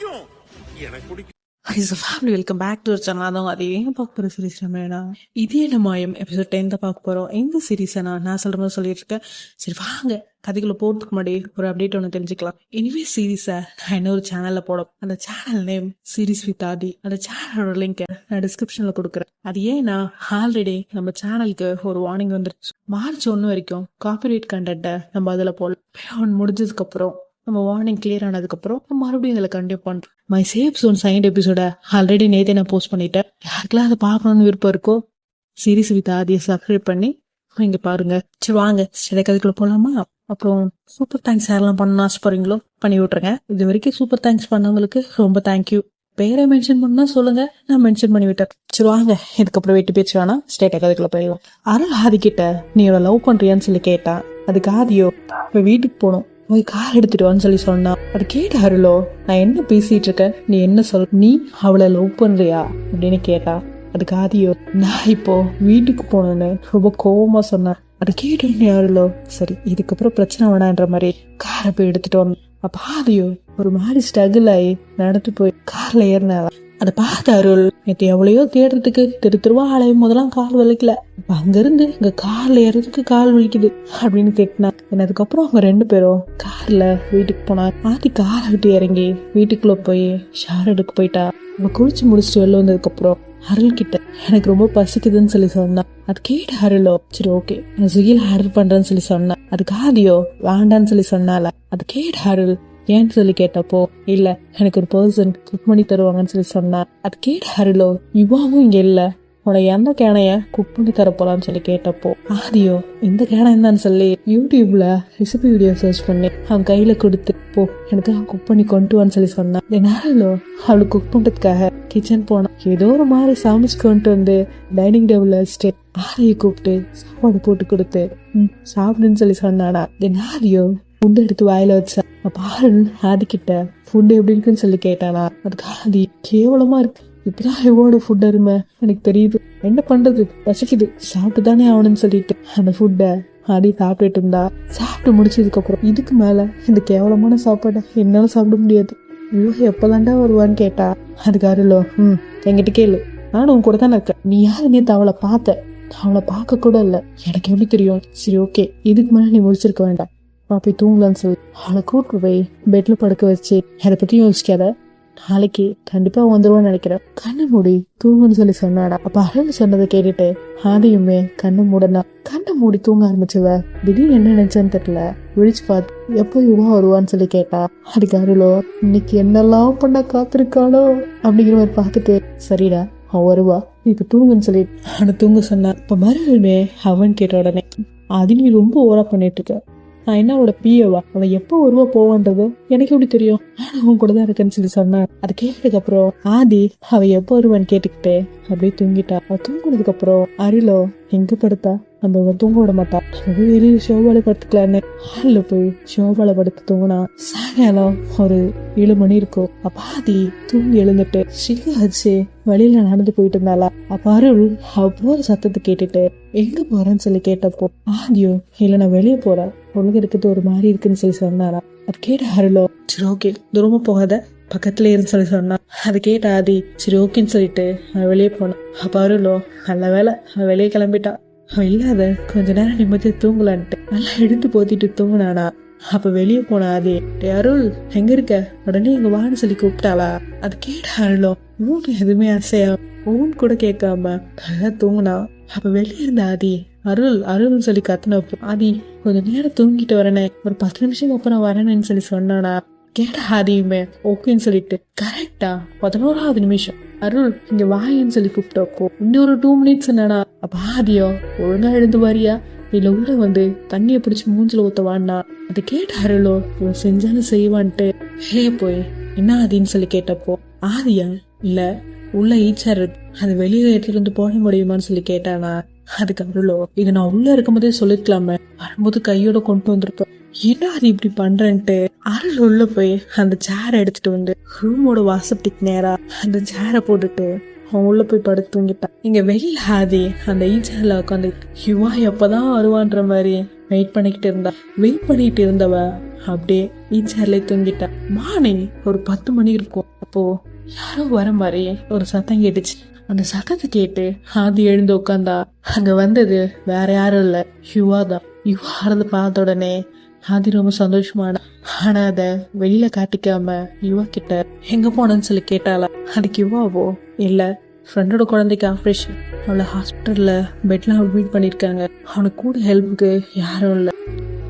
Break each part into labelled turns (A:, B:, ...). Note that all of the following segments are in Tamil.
A: பிடிக்கும் எனக்கு பிடிக்கும்
B: family welcome back to channel அது ஏன் பார்க்க போகிற சீரிஸ் நம்ம இதே நம்ம மாயம் எபிசோட் டென்த்தை பார்க்க போகிறோம் எந்த சீரீஸை நான் நான் சொல்கிற மாதிரி சொல்லிட்டு இருக்கேன். சரி வாங்க. கதைக்குள்ள போகிறதுக்கு முன்னாடி ஒரு அப்டேட் ஒன்று தெரிஞ்சுக்கலாம். இனிமே சீரீஸை நான் இன்னொரு சேனலில் போடும் அந்த channel name series with Aadhi. அந்த சேனலோட லிங்கை நான் டிஸ்கிரிப்ஷனில் கொடுக்குறேன். அது ஏன்னா ஆல்ரெடி நம்ம சேனலுக்கு ஒரு வார்னிங் வந்துருச்சு. மார்ச் ஒன்று வரைக்கும் காப்பிரைட் கண்டென்ட்டை நம்ம அதில் போடலாம். ஒன்று முடிஞ்சதுக்கப்புறம் நம்ம வார்னிங் கிளியர் ஆனதுக்கப்புறம் நம்ம மறுபடியும் இதில் கண்டினியூ பண்ணுறோம் my safe zone second episode already நேற்றே நான் போஸ்ட் பண்ணிட்டேன். யாருக்கெல்லாம் அதை பார்க்கணும்னு விருப்பம் இருக்கோ சீரிஸ் வித் ஆதியை சப்ஸ்கிரைப் பண்ணி இங்க பாருங்க. சரி வாங்க. சில கதைக்குள்ள போலாமா? அப்புறம் சூப்பர் தேங்க்ஸ் யாரெல்லாம் பண்ணணும் ஆசைப்படுறீங்களோ? பண்ணி விட்ருங்க இது வரைக்கும் சூப்பர் தேங்க்ஸ் பண்ணவங்களுக்கு ரொம்ப தேங்க்யூ பேரை மென்ஷன் பண்ணா சொல்லுங்க. நான் மென்ஷன் பண்ணி விட்டேன் சரி வாங்க. இதுக்கப்புறம் வெட்டி பேச்சு வேணாம். ஸ்டேட் கதைக்குள்ள போயிடலாம் அருள் ஆதி கிட்ட நீ லவ் பண்றியான்னு சொல்லி கேட்டா அதுக்கு ஆதியோ இப்போ வீட்டுக்கு போகணும். போய் கார் எடுத்துட்டு வான்னு சொல்லி சொன்னா. அது கேட்ட அருளோ நான் என்ன பேசிட்டு இருக்கேன்? நீ என்ன சொல் நீ அவளை லவ் பண்றியா? அப்படின்னு கேட்டா. அதுக்கு ஆதியோ நான் இப்போ வீட்டுக்கு போனேன்னு ரொம்ப கோபமா சொன்னேன் அது கேட்டு அருளோ. சரி இதுக்கப்புறம் பிரச்சனை வேணான்ற மாதிரி காரை போய் எடுத்துட்டு வந்தேன். அப்ப ஆதியோ ஒரு மாதிரி ஸ்ட்ரகிள் ஆகி நடந்து போய் கார்ல ஏறினாவ அதை பார்த்த அருள் நேற்று எவ்வளையோ தேடுறதுக்கு திரு திருவா அலையும் கால் வலிக்கல. அப்ப அங்கிருந்து இங்க கார்ல ஏறதுக்கு கால் வலிக்குது அப்படின்னு திட்டினா அதுக்கப்புறம் அவங்க ரெண்டு பேரும் கார்ல வீட்டுக்கு போனாங்க ஆத்தி காரை விட்டு இறங்கி வீட்டுக்குள்ள போய் ஷவர் எடுக்க போயிட்டா. நம்ம குளிச்சு முடிச்சுட்டு வெளில வந்ததுக்கு அப்புறம் அருள் கிட்ட எனக்கு ரொம்ப பசிக்குதுன்னு சொல்லி சொன்னான் அது கேட்டு அருளோ சரி ஓகே நான் ஸ்விக்கியில் ஆர்டர் பண்றேன்னு சொல்லி சொன்னேன் அது காதியோ வேண்டான்னு சொல்லி சொன்னால அது கேட்டு அருள் ஏன்னு சொல்லி கேட்டப்போ இல்ல எனக்கு ஒரு பர்சன் குக் பண்ணி தருவாங்கன்னு சொல்லி சொன்னா அது கேட்ட அருளோ இவாவும் இங்க இல்ல. உனக்கு எந்த கேனைய குக் பண்ணி தரப்போலான்னு சொல்லி கேட்டப்போ ஆதியோ இந்த கேனை என்னன்னு சொல்லி யூடியூப்ல ரெசிபி வீடியோ சர்ச் பண்ணி அவன் கையில கொடுத்து போ எனக்கு அவன் குக் பண்ணி கொண்டு வான்னு சொல்லி சொன்னான் நேரிலோ அவளுக்கு குக் பண்றதுக்காக கிச்சன் போனான் ஏதோ ஒரு மாதிரி சமைச்சு கொண்டு வந்து டைனிங் டேபிள் வச்சுட்டு ஆரியை கூப்பிட்டு சாப்பாடு போட்டு கொடுத்து ம் சாப்பிடுன்னு சொல்லி சொன்னானா தென் ஆரியோ ஃபுட் எடுத்து வாயில வச்சா பாரு ஆதிக்கிட்ட ஃபுட் எப்படி இருக்குன்னு சொல்லி கேட்டானா. அதுக்கு அது கேவலமா இருக்கு. இப்படிதான் இவோட ஃபுட் அருமை? எனக்கு தெரியுது. என்ன பண்றது? பசிக்குது. சாப்பிட்டு தானே ஆகணும்னு சொல்லிட்டு அந்த ஃபுட்டை ஆதி சாப்பிட்டுட்டு இருந்தா. சாப்பிட்டு முடிச்சதுக்கு அப்புறம் இதுக்கு மேல இந்த கேவலமான சாப்பாடை என்னால சாப்பிட முடியாது. ஐயோ எப்பதாண்டா வருவான்னு கேட்டா. அதுக்கு அருளோ ம் என்கிட்ட கேளு. நானும் உன் கூட தானே இருக்கேன். நீ யாரு? நேத்து அவளை பார்த்த. அவளை பார்க்க கூட இல்லை. எனக்கு எப்படி தெரியும்? சரி ஓகே இதுக்கு மேல நீ முடிச்சிருக்க வேண்டாம். பாப்பி தூங்கலான்னு சொல்லி அவளை கூப்பிட்டு போய் பெட்ல படுக்க வச்சு அதை பத்தி யோசிக்காத. நாளைக்கு கண்டிப்பா வந்துருவான்னு நினைக்கிறேன். கண்ணை மூடி தூங்குன்னு சொல்லி சொன்னாடா. அப்ப அருள் சொன்னதை கேட்டுட்டு ஆதியுமே கண்ணை மூடனா கண்ணை மூடி தூங்க ஆரம்பிச்சுவ திடீர்னு என்ன நினைச்சான்னு தெரியல. விழிச்சு பார்த்து எப்போ யுவா வருவான்னு சொல்லி கேட்டா அதுக்கு அருளோ இன்னைக்கு என்னெல்லாம் பண்ண காத்திருக்காளோ? அப்படிங்கிற மாதிரி பார்த்துட்டு சரிடா அவன் வருவா. இப்ப தூங்குன்னு சொல்லி அவனை தூங்க சொன்னான் இப்ப மறுபடியுமே அவன் கேட்ட உடனே அது நீ ரொம்ப ஓரா பண்ணிட்டு இருக்க. நான் என்ன அவளோட பிஏவா அவள் எப்போ வருவா போவான்றது? எனக்கு எப்படி தெரியும்? நானும் உன் கூட தான் இருக்கேன்னு சொல்லி சொன்னான் அது கேட்டதுக்கு அப்புறம் ஆதி அவ எப்போ வருவான்னு கேட்டுக்கிட்டே அப்படியே தூங்கிட்டா. அவ தூங்குனதுக்கு அப்புறம் அருளோ எங்க படுத்தா? நம்ம அவ தூங்க விட மாட்டா. வெளியில ஷோபால படுத்துக்கலான்னு. ஹாலில் போய் ஷோபால படுத்து தூங்கினா சாயங்காலம் ஒரு ஏழு மணி இருக்கும். அப்பாதி தூங்கி எழுந்துட்டு சிங்க வச்சு வெளியில நடந்து போயிட்டு இருந்தாளா? அப்ப அருள் அவ போற சத்தத்தை கேட்டுட்டு எங்க போறேன்னு சொல்லி கேட்டப்போ ஆதியோ இல்ல நான் வெளியே போறேன். உனக்கு இருக்கிறது ஒரு மாதிரி இருக்குன்னு சொல்லி சொன்னாரா? அது கேட்ட அருளோ சரி ஓகே தூரமா போகாத. பக்கத்துல இருந்து சொல்லி சொன்னா. அது கேட்ட ஆதி சரி ஓகேன்னு சொல்லிட்டு அவன் வெளியே போனான். அப்ப அருளோ நல்ல வேலை அவன் வெளியே கிளம்பிட்டான். அவன் இல்லாத கொஞ்ச நேரம் நிம்மதியா தூங்கலான்ட்டு நல்லா எடுத்து போத்திட்டு தூங்கினானா. அப்ப வெளியே போன ஆதி அருள் எங்க இருக்க? உடனே இங்க வான்னு சொல்லி கூப்பிட்டாளா? அது கேட்ட அருளோ ஊன் எதுவுமே அசையா? ஊன் கூட கேட்காம நல்லா தூங்கினா. அப்ப வெளியே இருந்த ஆதி அருள் அருள்னு சொல்லி கத்துனப்போ ஆதி கொஞ்சம் நேரம் தூங்கிட்டு வரேனே. ஒரு பத்து நிமிஷம் அப்புறம் வரேனேன்னு சொல்லி சொன்னானா? கேட்டா ஆதியுமே ஓகேன்னு சொல்லிட்டு. கரெக்டா பதினோராவது நிமிஷம். அருள் இங்க வாயன்னு சொல்லி கூப்பிட்டப்போ இன்னொரு டூ மினிட்ஸ் என்னடா அப்ப ஆதியோ ஒழுங்கா எழுந்து வாரியா? இல்ல உள்ள வந்து தண்ணிய பிடிச்சி மூஞ்சில ஊத்தவான்னா அது கேட்ட அருளோ. இவன் செஞ்சாலும் செய்வான்ட்டு. வெளியே போய் என்ன ஆதின்னு சொல்லி கேட்டப்போ? ஆதியா? இல்ல உள்ள ஈச்சார் அது வெளியே எடுத்துட்டு வந்து போட முடியுமான்னு சொல்லி கேட்டானா? அதுக்கு அருளோ இது நான் உள்ள இருக்கும்போதே சொல்லிருக்கலாமே வரும்போது கையோட கொண்டு வந்திருப்பேன். என்ன அது இப்படி பண்றேன்ட்டு? அருள் உள்ள போய் அந்த சேரை எடுத்துட்டு வந்து ரூமோட வாசப்படிக்கு நேரா அந்த சேரை போட்டுட்டு அவன் உள்ள போய் படுத்து தூங்கிட்டான். இங்க வெளியில ஹாதி அந்த ஈச்சர்ல உட்காந்து யுவா எப்பதான் வருவான்ற மாதிரி? வெயிட் பண்ணிக்கிட்டு இருந்தா. வெயிட் பண்ணிட்டு இருந்தவ அப்படியே ஈச்சர்ல தூங்கிட்டான் மார்னிங் ஒரு பத்து மணி இருக்கும். அப்போ யாரோ வர மாதிரி ஒரு சத்தம் கேட்டுச்சு. அந்த சத்தத்தை கேட்டு ஆதி எழுந்து உட்காந்தா. அங்க வந்தது வேற யாரும் இல்ல. யுவா தான். யுவா ஆறத பார்த்த உடனே ஆதி ரொம்ப சந்தோஷமான. ஆனா அத வெளியில காட்டிக்காம யுவா கிட்ட எங்க போனன்னு சொல்லி கேட்டாளா. அதுக்கு யுவாவோ இல்ல ஃப்ரெண்டோட குழந்தைக்கு ஆப்ரேஷன் அவளை ஹாஸ்பிட்டல்ல பெட்ல அட்மிட் பண்ணிருக்காங்க. அவனுக்கு கூட ஹெல்ப்புக்கு யாரும் இல்லை.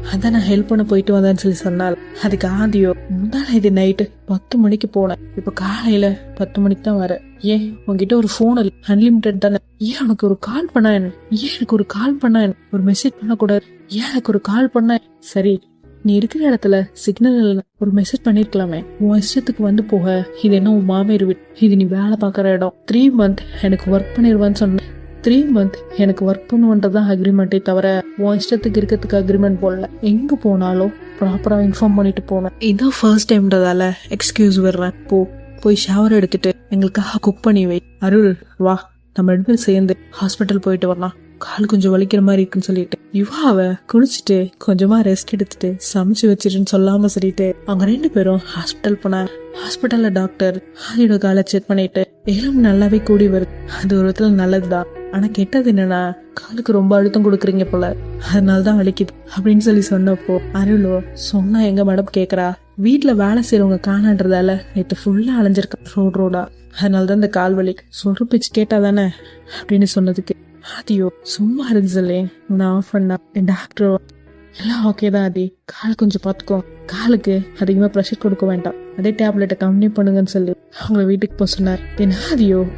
B: அதான் நான் ஹெல்ப் பண்ண போயிட்டு வந்தேன்னு சொல்லி சொன்னால் அதுக்கு ஆதியோ முந்தான இது நைட்டு பத்து மணிக்கு போனேன். இப்போ காலையில பத்து மணிக்கு தான் வரேன் ஏன் உங்ககிட்ட ஒரு ஃபோன் இல்லை. அன்லிமிட்டட் தானே. ஏன் உனக்கு ஒரு கால் பண்ணா என்ன ஏன் எனக்கு ஒரு கால் பண்ணா என்ன ஒரு மெசேஜ் பண்ணக்கூடாது ஏன் எனக்கு ஒரு கால் பண்ண சரி நீ இருக்கிற இடத்துல சிக்னல் இல்லை. ஒரு மெசேஜ் பண்ணிருக்கலாமே. உன் இஷ்டத்துக்கு வந்து போக. இது என்ன உன் மாமே வீடு. இது நீ வேலை பார்க்குற இடம். த்ரீ மந்த் எனக்கு ஒர்க் பண்ணிடுவான்னு சொன்ன. த்ரீ மந்த் எனக்கு ஒர்க் பண்ணுவன்றதான் அக்ரிமெண்ட்டே தவிர உன் இஷ்டத்துக்கு இருக்கிறதுக்கு அக்ரிமெண்ட் போடல. எங்கே போனாலும் ப்ராப்பராக இன்ஃபார்ம் பண்ணிட்டு போனேன் இதான் ஃபர்ஸ்ட் டைம்ன்றதால எக்ஸ்கியூஸ் விடுறேன். போ போய் ஷவர் எடுத்துட்டு எங்களுக்காக குக் பண்ணி வை. அருள் வா நம்ம ரெண்டு பேரும் சேர்ந்து ஹாஸ்பிட்டல் போயிட்டு வரலாம். கால் கொஞ்சம் வலிக்கிற மாதிரி இருக்குன்னு சொல்லிட்டு. யுவாவை குளிச்சுட்டு கொஞ்சமா ரெஸ்ட் எடுத்துட்டு சமைச்சு வச்சிருன்னு சொல்லாம சொல்லிட்டு அவங்க ரெண்டு பேரும் ஹாஸ்பிட்டல் போனாங்க ஹாஸ்பிட்டல்ல டாக்டர் ஆதியோட காலை செக் பண்ணிட்டு எலும்பு நல்லாவே கூடி வருது. அது ஒரு விதத்துல நல்லதுதான். ஆனா கெட்டது என்னன்னா காலுக்கு ரொம்ப அழுத்தம் கொடுக்குறீங்க போல. அதனாலதான் வலிக்குது. அப்படின்னு சொல்லி சொன்னப்போ அருளோ சொன்னா எங்க மேடம் கேக்குறா? வீட்டுல வேலை செய்யறவங்க காணான்றதால நேற்று ஃபுல்லா அலைஞ்சிருக்கா ரோடு ரோடா அதனாலதான் இந்த கால் வலி. சொல்ற பேச்சு கேட்டா தானே? அப்படின்னு சொன்னதுக்கு ஆதியோ சும்மா இருந்துச்சல்லே நான் ஆஃப் பண்ணா என் டாக்டரோ எல்லாம் ஓகே தான் ஆதி. கால் கொஞ்சம் பார்த்துக்கோ. காலுக்கு அதிகமாக ப்ரெஷர் கொடுக்க வேண்டாம். அதே டேப்லெட்டை கம்மி பண்ணுங்கன்னு சொல்லி. அவங்கள வீட்டுக்கு போக சொன்னார். என்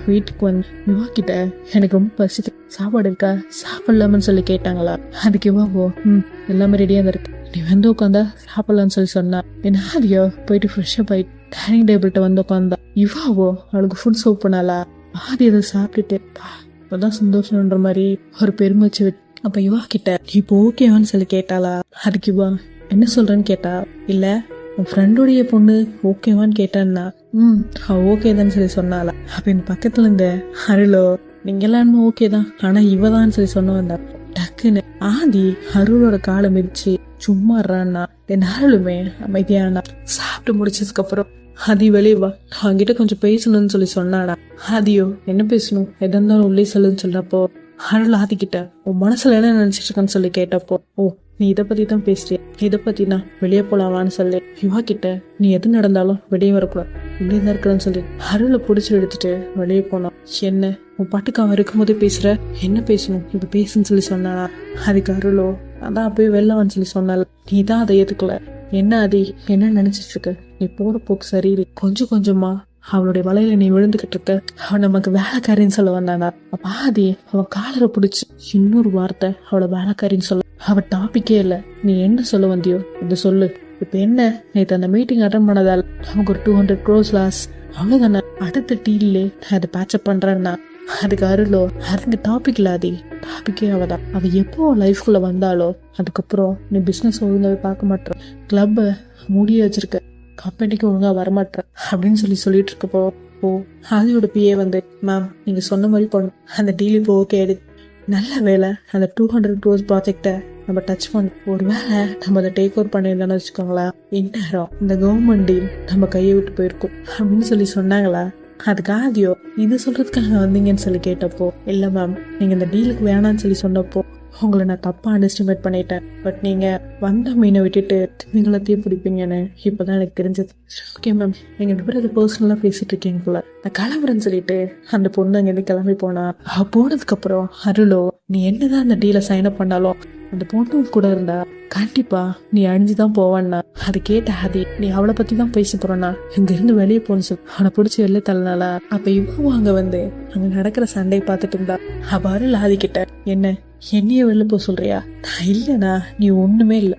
B: வீட்டுக்கு வந்து யுவா கிட்ட எனக்கு ரொம்ப பசிக்கு சாப்பாடு இருக்கா? சாப்பிடலாமன்னு சொல்லி கேட்டாங்களா? அதுக்கு யுவாவோ ம் எல்லாமே ரெடியாக தான் இருக்கு. நீ வந்து உட்காந்தா சாப்பிடலாம்னு சொல்லி சொன்னா. என்னாதியோ போயிட்டு ஃப்ரெஷ்ஷப் ஆயிட்டு டைனிங் டேபிள்கிட்ட வந்து உட்காந்தா யுவாவோ அவளுக்கு ஃபுட் சர்வ் பண்ணாலா ஆதி அதை சாப்பிட்டுட்டு "பா, சந்தோஷம்ன்ற மாதிரி ஒரு பெருமைச்சு விட்டு அப்போ யுவா கிட்ட இப்போ ஓகேவான்னு சொல்லி கேட்டாளா? அதுக்கு யுவா என்ன சொல்றேன்னு கேட்டா? இல்லை உன் ஃப்ரெண்டுடைய பொண்ணு ஓகேவான்னு கேட்டான்னா ம் ஹா ஓகே தான் சொல்லி சொன்னாலா அப்போ இந்த பக்கத்தில் இருந்த அருளோ நீங்கள் எல்லாருமே ஓகே தான் ஆனால் இவ தான் சொல்லி சொன்ன வந்தா டக்குன்னு ஆதி அருளோட காலை மிதிச்சு சும்மா இருறான்னா என் அருளுமே அமைதியானா சாப்பிட்டு முடிச்சதுக்கு அப்புறம் வெளியே வா அவங்கிட்ட கொஞ்சம் பேசணும்னு சொல்லி சொன்னாடா ஆதியோ என்ன பேசணும்? எதா இருந்தாலும் உள்ளே சொல்லுன்னு சொல்றப்போ அருள் ஆதிக்கிட்ட உன் மனசுல என்ன நினைச்சிட்டு இருக்கேன்னு சொல்லி கேட்டப்போ ஓ நீ இதை பத்தி தான் பேசுறிய? இதை பத்தி நான் வெளியே போலாமான்னு சொல்லி யுவா கிட்ட நீ எது நடந்தாலும் வெளியே வரக்கூடாது. இப்படி தான் இருக்கிறேன்னு சொல்லி. அருளை பிடிச்சி எடுத்துட்டு வெளியே போனான் என்ன? உன் பாட்டுக்கு அவன் இருக்கும்போதே பேசுற? என்ன பேசணும்? இப்ப பேசுன்னு சொல்லி சொன்னானா? அதுக்கு அருளோ? அதான் அப்பயே வெளிலவான்னு சொல்லி சொன்னால. நீ தான் அதை எதுக்கல என்ன அதி என்ன நினைச்சிட்டு இருக்க? நீ போற போக்கு சரியில்லை. கொஞ்சம் கொஞ்சமா அவளுடைய வலையில நீ விழுந்துகிட்டு இருக்க. அவன் நமக்கு வேலைக்காரின்னு சொல்ல வந்தானா? அப்ப ஆதி அவன் காலரை பிடிச்சி இன்னொரு வார்த்தை அவளை வேலைக்காரின்னு சொல்ல அவ டாபிக்கே இல்ல. நீ என்ன சொல்ல வந்தியோ இது சொல்லு. இப்ப என்ன? நேத்து அந்த மீட்டிங் அட்டன் பண்ணதால் அவங்க ஒரு டூ ஹண்ட்ரட் க்ரோஸ் லாஸ் அவ்வளவுதானே? அடுத்த டீல்லே நான் அதை பேச்சப் பண்றேன்னா அதுக்கு அருளோ அதுக்கு டாபிக் இல்லாதி டாபிக்கே அவதான். அவ எப்போ லைஃப்குள்ள வந்தாலோ அதுக்கப்புறம் நீ பிசினஸ் ஒழுங்காவே பார்க்க மாட்ட கிளப்ப மூடியே வச்சிருக்க. கம்பெனிக்கு ஒழுங்கா வரமாட்டேற. அப்படின்னு சொல்லி சொல்லிட்டு இருக்கப்போ ஓ ஆதியோட பிஏ வந்து மேம் நீங்க சொன்ன மாதிரி பண்ணும் அந்த டீல் இப்போ ஓகே ஆயிடுது. நல்ல வேலை அந்த டூ ஹண்ட்ரட் க்ரோஸ் ப்ராஜெக்டை நம்ம டச் பண்ண ஒருவேளை நம்ம அதை டேக் ஓவர் பண்ணியிருந்தோம்னு வச்சுக்கோங்களேன். இந்நேரம் இந்த கவர்மெண்ட் டீல் நம்ம கையை விட்டு போயிருக்கும். அப்படின்னு சொல்லி சொன்னாங்களா? அதுக்கு இது சொல்றதுக்காக வந்தீங்கன்னு சொல்லி கேட்டப்போ இல்லை மேம் நீங்கள் இந்த டீலுக்கு வேணாம்னு சொல்லி சொன்னப்போ உங்களை நான் தப்பாக அண்டர்ஸ்டிமேட் பண்ணிட்டேன். பட் நீங்கள் வந்த மீனை விட்டுட்டு திமிங்கலத்தையும் பிடிப்பீங்கன்னு இப்போ தான் எனக்கு தெரிஞ்சது. ஓகே மேம் நீங்கள் ரெண்டு பேரும் அது பர்சனலாக பேசிகிட்டு இருக்கீங்க நான் கிளம்புறேன்னு சொல்லிட்டு அந்த பொண்ணு அங்கேருந்து கிளம்பி போனா போனதுக்கப்புறம் அருளோ நீ என்னதான் அந்த டீலை சைன் அப் பண்ணாலும் அந்த பொண்ணு கூட இருந்தா கண்டிப்பா நீ அழிஞ்சு தான் போவான்னா. அது கேட்ட ஹதி நீ அவளை பத்தி தான் பேச போறனா இங்க இருந்து வெளியே போன்னு சொல்லி அவனை பிடிச்சி வெளில தள்ளனால அப்ப இவன் அங்க வந்து அங்க நடக்கிற சண்டையை பார்த்துட்டு இருந்தா. அவ அருள் ஆதி கிட்ட என்ன? என்னைய வெளில போக சொல்றியா? நான் இல்லைண்ணா நீ ஒண்ணுமே இல்ல.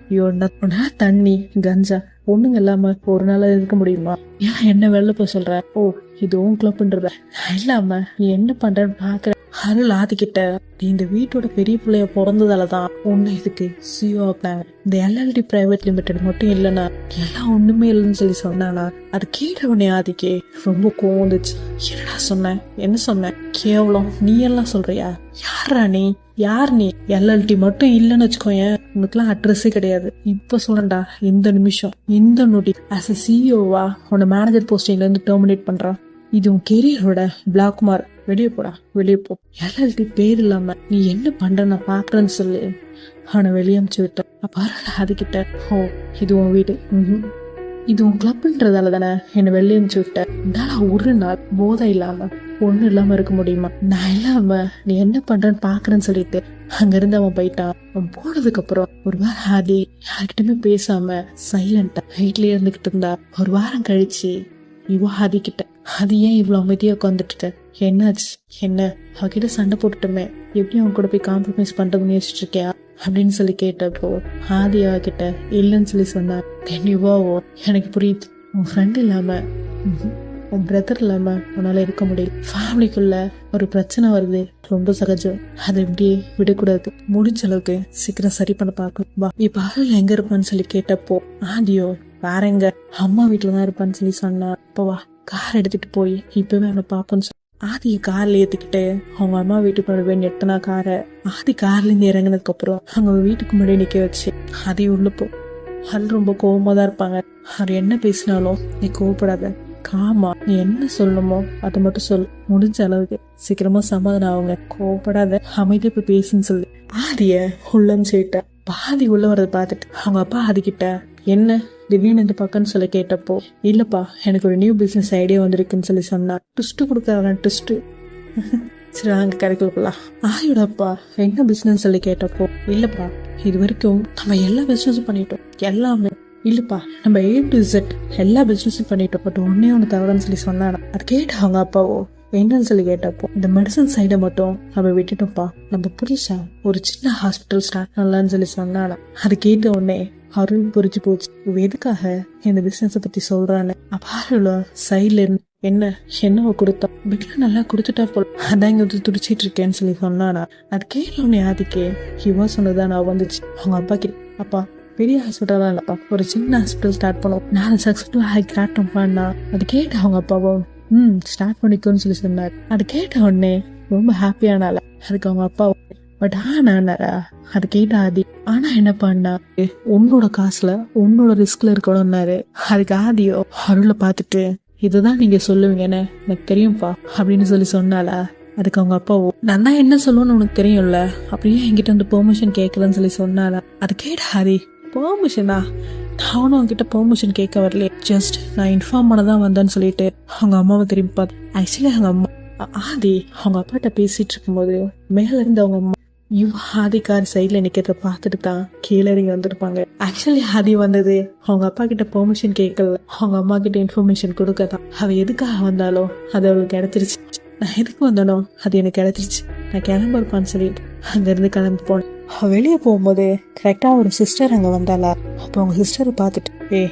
B: உன்னா தண்ணி கஞ்சா ஒண்ணுங்க இல்லாம ஒரு நாள் இருக்க முடியுமா? ஏன் என்ன வெளில போக சொல்ற? ஓ இது உன் நான் இல்லாம நீ என்ன பண்றன்னு பாக்குற அருள் ஆதிக்கிட்ட நீ இந்த வீட்டோட பெரிய பிள்ளைய பிறந்ததால தான் ஒன்று இதுக்கு சிஓ பிளான் இந்த எல்எல்டி பிரைவேட் லிமிடெட் மட்டும் இல்லைண்ணா எல்லாம் ஒண்ணுமே இல்லைன்னு சொல்லி சொன்னானா அது கேட்டவனே உடனே ஆதிக்கே. ரொம்ப கோவம் வந்துச்சு. என்னடா சொன்னேன் என்ன சொன்னேன் கேவலம். நீ எல்லாம் சொல்றியா? யாரா நீ? யார் நீ? எல்எல்டி மட்டும் இல்லைன்னு வச்சுக்கோயேன் உனக்குலாம் அட்ரஸே கிடையாது. இப்ப சொல்லண்டா இந்த நிமிஷம் இந்த நொடி ஆஸ் அ சிஇஓவா உன்னை மேனேஜர் போஸ்டிங்ல இருந்து டெர்மினேட் பண்றான் இது உன் கெரியரோட பிளாக் வெளியே போடா வெளியே போ. எல்எல்டி பேர் இல்லாம நீ என்ன பண்ற நான் பாக்குறேன்னு சொல்லு. அவனை வெளியே அமுச்சு விட்டான் அப்ப அதுகிட்ட. ஓ இது உன் வீடு. ம் இது உன் கிளப்ன்றதால தானே என்னை வெளியே அமுச்சு விட்ட. என்னால ஒரு நாள் போதை இல்லாம ஒன்றும் இல்லாம இருக்க முடியுமா? நான் இல்லாம நீ என்ன பண்றேன்னு பாக்குறேன்னு சொல்லிட்டு அங்க இருந்து அவன் போயிட்டான். அவன் போனதுக்கு அப்புறம் ஒரு வாரம் ஆதி யார்கிட்டயுமே பேசாம சைலண்டா வீட்லயே இருந்துகிட்டு இருந்தா. ஒரு வாரம் கழிச்சு இவ ஆதி கிட்ட அது ஏன் இவ்வளோ அமைதியாக உட்காந்துட்டு என்னாச்சு? என்ன? அவகிட்ட சண்டை போட்டுட்டுமே. எப்படி அவன் கூட போய் காம்ப்ரமைஸ் பண்றதுன்னு யோசிச்சுட்டு இருக்கியா அப்படின்னு சொல்லி கேட்டப்போ ஆதி அவகிட்ட இல்லைன்னு சொல்லி சொன்னா கண்டிப்பாவோ எனக்கு புரியுது. உன் ஃப்ரெண்ட் இல்லாமல் உன் பிரதர் இல்லாமல் உன்னால் இருக்க முடியல. ஃபேமிலிக்குள்ள ஒரு பிரச்சனை வருது. ரொம்ப சகஜம். அதை இப்படியே விடக்கூடாது. முடிஞ்ச அளவுக்கு சீக்கிரம் சரி பண்ண பார்க்கணும். வா இப்ப எங்கே இருப்பான்னு சொல்லி கேட்டப்போ ஆடியோ வேற எங்க அம்மா வீட்டுல தான் இருப்பான்னு சொல்லி சொன்னா அப்போ வா கார் எடுத்துட்டு போய் இப்பவே அவனை பார்ப்போன்னு சொல்லி ஆதியை கார்ல ஏத்துக்கிட்டு அவங்க அம்மா வீட்டுக்கு முன்னாடி நிறுத்தினா காரை ஆதி கார்ல இருந்து இறங்கினதுக்கு அப்புறம் அவங்க வீட்டுக்கு முன்னாடி நிக்க வச்சு ஆதி உள்ள போ. அது ரொம்ப கோபமா தான் இருப்பாங்க. அவர் என்ன பேசினாலும் நீ கோவப்படாத. காமா நீ என்ன சொல்லணுமோ அதை மட்டும் சொல். முடிஞ்ச அளவுக்கு சீக்கிரமா சமாதானம் ஆகுங்க. கோவப்படாத. அமைதியா போய் பேசுன்னு சொல்லி. ஆதிய உள்ளம் சேட்ட பாதி உள்ள வரதை பார்த்துட்டு அவங்க அப்பா ஆதிக்கிட்ட என்ன? திடீர்னு இந்த பக்கம்னு சொல்லி கேட்டப்போ இல்லைப்பா எனக்கு ஒரு நியூ பிஸ்னஸ் ஐடியா வந்திருக்குன்னு சொல்லி சொன்னா ட்விஸ்ட்டு கொடுக்குறாங்க ட்விஸ்ட்டு சரி வாங்க கடைக்குள்ள போலாம். ஆயோட என்ன பிஸ்னஸ் சொல்லி கேட்டப்போ இல்லைப்பா இது வரைக்கும் நம்ம எல்லா பிஸ்னஸும் பண்ணிட்டோம். எல்லாமே இல்லைப்பா நம்ம ஏ டு இசட் எல்லா பிஸ்னஸும் பண்ணிட்டோம். பட் ஒன்னே ஒன்று தவறுன்னு சொல்லி சொன்னானா? அது கேட்டாங்க அப்பாவோ என்னன்னு சொல்லி கேட்டப்போ இந்த மெடிசன் சைடை மட்டும் நம்ம விட்டுட்டோம்ப்பா. நம்ம புதுசா ஒரு சின்ன ஹாஸ்பிட்டல் ஸ்டார்ட் பண்ணலாம்னு சொல்லி சொன்னானா. அது கேட்ட உடனே அருள் புரிஞ்சு போச்சு. இவ எதுக்காக? இந்த பிசினஸ பத்தி சொல்றான்னு அப்ப அருள் சைட்ல இருந்து என்ன? என்னவோ கொடுத்தா? பிட்ல நல்லா கொடுத்துட்டா போல. அதான் இங்க வந்து துடிச்சிட்டு இருக்கேன்னு சொல்லி சொன்னானா? அது கேட்ட உடனே ஆதிக்கே இவன் சொன்னதான் நான் வந்துச்சு. அவங்க அப்பா கிட்ட. அப்பா பெரிய ஹாஸ்பிட்டலாம் இல்லப்பா. ஒரு சின்ன ஹாஸ்பிட்டல் ஸ்டார்ட் பண்ணோம் நான் சக்ஸஸ்ஃபுல்லாக ஆகி காட்டோம்ப்பான்னா அது கேட்ட அவங்க அப்பாவும் ம் ஸ்டார்ட் பண்ணிக்கோன்னு சொல்லி சொன்னார். அது கேட்ட உடனே ரொம்ப ஹாப்பியானால அதுக்கு அவங்க அப்பாவும் பட் ஆனாரா அது கேட்ட ஆதி ஆனா என்ன பண்ணா? உன்னோட காசுல உன்னோட ரிஸ்க்ல இருக்கணும்னாரு. அதுக்கு ஆதியோ அருளை பார்த்துட்டு இதுதான் நீங்க சொல்லுவீங்கன்னு எனக்கு தெரியும்ப்பா அப்படின்னு சொல்லி சொன்னாலா அதுக்கு அவங்க அப்பாவோ நான் தான் என்ன சொல்லுவேன்னு உனக்கு தெரியும்ல அப்படியே என்கிட்ட வந்து பெர்மிஷன் கேட்கலன்னு சொல்லி சொன்னாலா அது கேட்ட ஹரி பெர்மிஷனா நானும் அவங்ககிட்ட பெர்மிஷன் கேட்க வரலையே. ஜஸ்ட் நான் இன்ஃபார்ம் பண்ண தான் வந்தேன்னு சொல்லிட்டு அவங்க அம்மாவை திரும்பி பார்த்து ஆக்சுவலி அவங்க அம்மா ஆதி அவங்க அப்பாட்ட பேசிட்டு இருக்கும்போது மேல இருந்து அவங்க அம்மா இவ ஆதி சைடில் சைட்ல நிக்கிறத பார்த்துட்டு தான் கீழே இறங்கி வந்திருப்பாங்க. ஆக்சுவலி ஹாதி வந்தது. அவங்க அப்பா கிட்ட பெர்மிஷன் கேட்கல. அவங்க அம்மா கிட்ட இன்ஃபர்மேஷன் கொடுக்க தான் அவ எதுக்காக வந்தாலும் அது அவளுக்கு கிடைச்சிருச்சு. நான் எதுக்கு வந்தானோ அது எனக்கு கிடைச்சிருச்சு. நான் கிளம்ப இருப்பான்னு சொல்லிட்டு அங்கேருந்து கிளம்பி போனேன். அவ வெளியே போகும்போது கரெக்டா ஒரு சிஸ்டர் அங்க வந்தாளா? அப்போ அவங்க சிஸ்டரை பார்த்துட்டு ஏ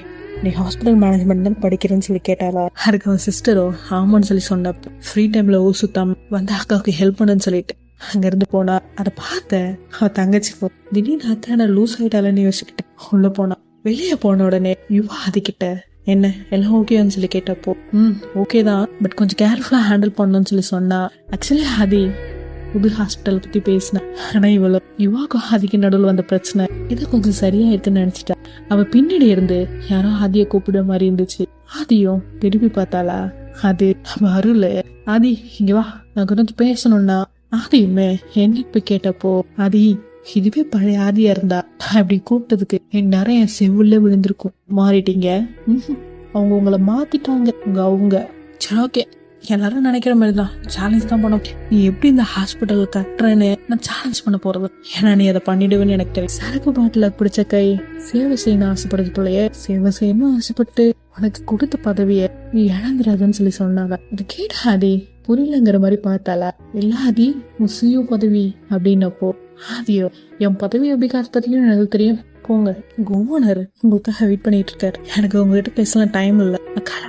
B: நீ ஹாஸ்பிட்டல் மேனேஜ்மெண்ட் தான் படிக்கிறேன்னு சொல்லி கேட்டாளா? அதுக்கு அவன் சிஸ்டரோ ஆமான்னு சொல்லி சொன்னப்ப ஃப்ரீ டைம்ல ஊர் சுத்தாம வந்து அக்காவுக்கு ஹெல்ப் பண்ணுன்னு சொல்லிட்டு அங்க இருந்து போனா அதை பார்த்த அவ தங்கச்சி போ திடீர்னு அத்தான லூஸ் ஆயிட்டாலன்னு யோசிக்கிட்டேன் உள்ள போனா. வெளியே போன உடனே யுவா அதுக்கிட்ட என்ன? எல்லாம் ஓகேன்னு சொல்லி கேட்டப்போ ம் ஓகே தான் பட் கொஞ்சம் கேர்ஃபுல்லாக ஹேண்டில் பண்ணணும்னு சொல்லி சொன்னா. ஆக்சுவலி ஆதி புது ஹாஸ்பிட்டல் பத்தி பேசினேன் ஆனா இவ்வளோ யுவாக்கும் ஆதிக்கு நடுவில் வந்த பிரச்சனை இது கொஞ்சம் சரியாயிருக்குன்னு நினைச்சிட்டா. அவ பின்னாடி இருந்து யாரோ ஆதிய கூப்பிடுற மாதிரி இருந்துச்சு. ஆதியும் திருப்பி பார்த்தாளா? அது அவள் அருள். ஆதி இங்க வா நான் கொஞ்சம் பேசணும்னா ஆரியுமே என்ன இப்ப கேட்டப்போ ஆதி இதுவே பழைய ஆதியா இருந்தா? நான் இப்படி கூப்பிட்டதுக்கு என் நிறைய செவ்வுள்ள விழுந்திருக்கும். மாறிட்டீங்க? அவங்க உங்களை மாத்திட்டாங்க. உங்க அவங்க. சரி ஓகே. எல்லாரும் நினைக்கிற மாதிரி தான். சேலஞ்ச் தான் பண்ண நீ எப்படி இந்த ஹாஸ்பிட்டல் கட்டுறேன்னு நான் சேலஞ்ச் பண்ண போறது? ஏன்னா நீ அதை பண்ணிடுவேன்னு எனக்கு தெரியும். சரக்கு பாட்டில பிடிச்ச கை சேவை செய்யணும் ஆசைப்படுறது போலயே சேவை செய்யணும் ஆசைப்பட்டு உனக்கு கொடுத்த பதவியை நீ இழந்துடாதுன்னு சொல்லி சொன்னாங்க. இது கேட்டாதி புரியலங்கிற மாதிரி பார்த்தால எல்லாதி ஆதி பதவி அப்படின்னப்போ ஆதியோ என் பதவி எப்படி காசு எனக்கு தெரியும். போங்க. கோவனர் ஓனர் உங்களுக்காக வெயிட் பண்ணிட்டு இருக்காரு எனக்கு உங்ககிட்ட பேசலாம் டைம் இல்லை.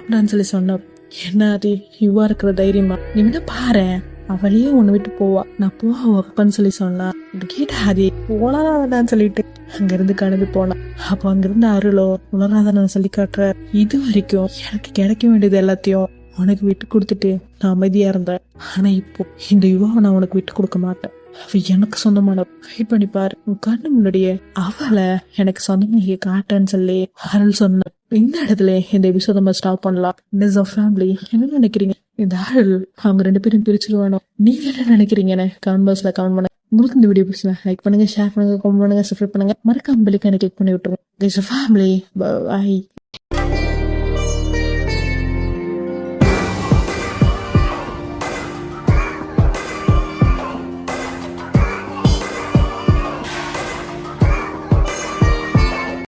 B: நான் சொல்லி சொன்ன என்ன அது இவ்வா இருக்கிற தைரியமா? நீ வேணா பாரு. அவளையே உன்னை விட்டு போவா. நான் போவ வைப்பேன்னு சொல்லி சொன்னா கேட்ட ஹரி போலாதான்னு சொல்லிட்டு அங்கிருந்து கிளம்பி போனான். அப்போ அங்கிருந்து அருளோ உலராதன சொல்லி காட்டுற இது வரைக்கும் எனக்கு கிடைக்க வேண்டியது எல்லாத்தையும் உனக்கு விட்டு கொடுத்துட்டு நான் அமைதியாக இருந்தேன். ஆனால் இப்போ இந்த யுவாவை நான் உனக்கு விட்டு கொடுக்க மாட்டேன். அவ எனக்கு சொந்தமான வெயிட் பண்ணி பாரு. உன் கண்ணு முன்னாடியே அவளை எனக்கு சொந்தமாக காட்டேன்னு சொல்லி அருள் சொன்ன இந்த இடத்துல இந்த எபிசோட நம்ம ஸ்டாப் பண்ணலாம். இஸ் ஆஃப் ஃபேமிலி என்ன நினைக்கிறீங்க? இந்த அருள் அவங்க ரெண்டு பேரும் பிரிச்சிருவானோ? நீங்க என்ன நினைக்கிறீங்கன்னு கமெண்ட் பாக்ஸ்ல கமெண்ட் பண்ண. உங்களுக்கு இந்த வீடியோ பிடிச்சா லைக் பண்ணுங்க ஷேர் பண்ணுங்க கமெண்ட் பண்ணுங்க சப்ஸ்கிரைப் பண்ணுங்க. மறக்காம எனக்கு கிளிக் பண்ணி விட்டுருங்க. Family by